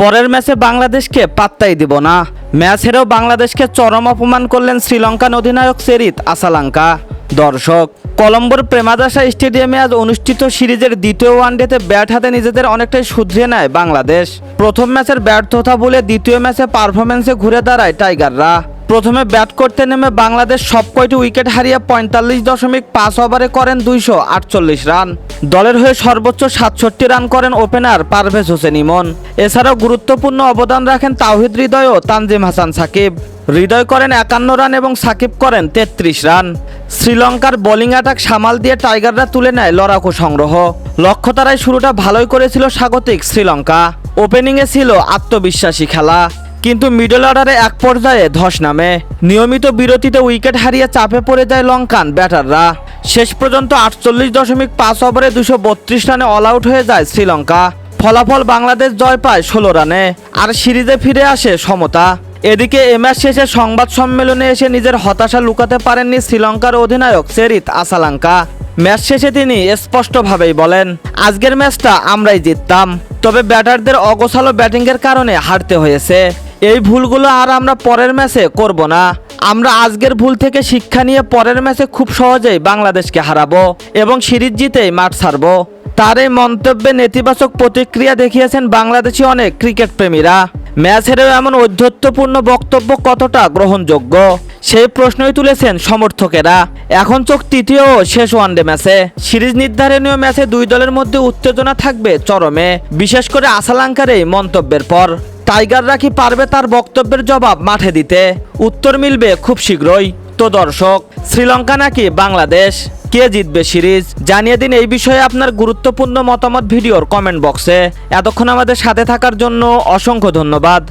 পরের ম্যাচে বাংলাদেশকে পাত্তাই দিব না। ম্যাচ হেরেও বাংলাদেশকে চরম অপমান করলেন শ্রীলঙ্কান অধিনায়ক সেরিত আসালাঙ্কা। দর্শক, কলম্বোর প্রেমাদাসা স্টেডিয়ামে আজ অনুষ্ঠিত সিরিজের দ্বিতীয় ওয়ানডেতে ব্যাট হাতে নিজেদের অনেকটাই শুধরিয়ে নেয় বাংলাদেশ। প্রথম ম্যাচের ব্যর্থতা বলে দ্বিতীয় ম্যাচে পারফরমেন্সে ঘুরে দাঁড়ায় টাইগাররা। প্রথমে ব্যাট করতে নেমে বাংলাদেশ সব কয়টি উইকেট হারিয়ে পঁয়তাল্লিশ দশমিক পাঁচ ওভারে করেন দুইশো আটচল্লিশ রান। দলের হয়ে সর্বোচ্চ সাতষট্টি রান করেন ওপেনার পারভেজ হোসেন ইমন। এছাড়াও গুরুত্বপূর্ণ অবদান রাখেন তাওহিদ হৃদয় ও তানজিম হাসান সাকিব। হৃদয় করেন একান্ন রান এবং সাকিব করেন তেত্রিশ রান। শ্রীলঙ্কার বোলিং অ্যাটাক সামাল দিয়ে টাইগাররা তুলে নেয় লড়াকু সংগ্রহ। লক্ষ্য তারাই শুরুটা ভালোই করেছিল স্বাগতিক শ্রীলঙ্কা। ওপেনিংয়ে ছিল আত্মবিশ্বাসী খেলা। কিন্তু মিডল অর্ডারে এক পর্যায়ে ধস নামে। নিয়মিত বিরতিতে উইকেট হারিয়ে চাপে পড়ে যায় লঙ্কান ব্যাটাররা। শেষ পর্যন্ত আটচল্লিশ দশমিক পাঁচ ওভারে দুশো বত্রিশ রানে অল আউট হয়ে যায় শ্রীলঙ্কা। ফলাফল বাংলাদেশ জয় পায় ষোলো রানে। আর সিরিজে ফিরে আসে সমতা। এদিকে এ ম্যাচ শেষে সংবাদ সম্মেলনে এসে নিজের হতাশা লুকাতে পারেননি শ্রীলঙ্কার অধিনায়ক সেরিত আসালাঙ্কা। ম্যাচ শেষে তিনি স্পষ্টভাবেই বলেন, আজকের ম্যাচটা আমরাই জিততাম। তবে ব্যাটারদের অগোছালো ব্যাটিংয়ের কারণে হারতে হয়েছে। এই ভুলগুলো আর আমরা পরের ম্যাচে করব না। আমরা আজকের ভুল থেকে শিক্ষা নিয়ে পরের ম্যাচে খুব সহজেই বাংলাদেশকে হারাবো এবং সিরিজ জিতেই মাঠ ছাড়বো। তার এই মন্তব্যে নেতিবাচক প্রতিক্রিয়া দেখিয়েছেন বাংলাদেশি অনেক ক্রিকেট প্রেমীরা। ম্যাচ হেরেও এমন ঔদ্ধত্যপূর্ণ বক্তব্য কতটা গ্রহণযোগ্য? সেই প্রশ্নই তুলেছেন সমর্থকেরা। এখন চোখ তৃতীয় ও শেষ ওয়ানডে ম্যাচে। সিরিজ নির্ধারণীয় ম্যাচে দুই দলের মধ্যে উত্তেজনা থাকবে চরমে। বিশেষ করে আসালাঙ্কার এই মন্তব্যের পর। টাইগাররা কি পারবে তার বক্তব্যের জবাব মাঠে দিতে? উত্তর মিলবে খুব শীঘ্রই। তো দর্শক, শ্রীলঙ্কা নাকি বাংলাদেশ? কে জিতবে সিরিজ? জানিয়ে দিন এই বিষয়ে আপনার গুরুত্বপূর্ণ মতামত ভিডিওর কমেন্ট বক্সে। এতক্ষণ আমাদের সাথে থাকার জন্য অসংখ্য ধন্যবাদ।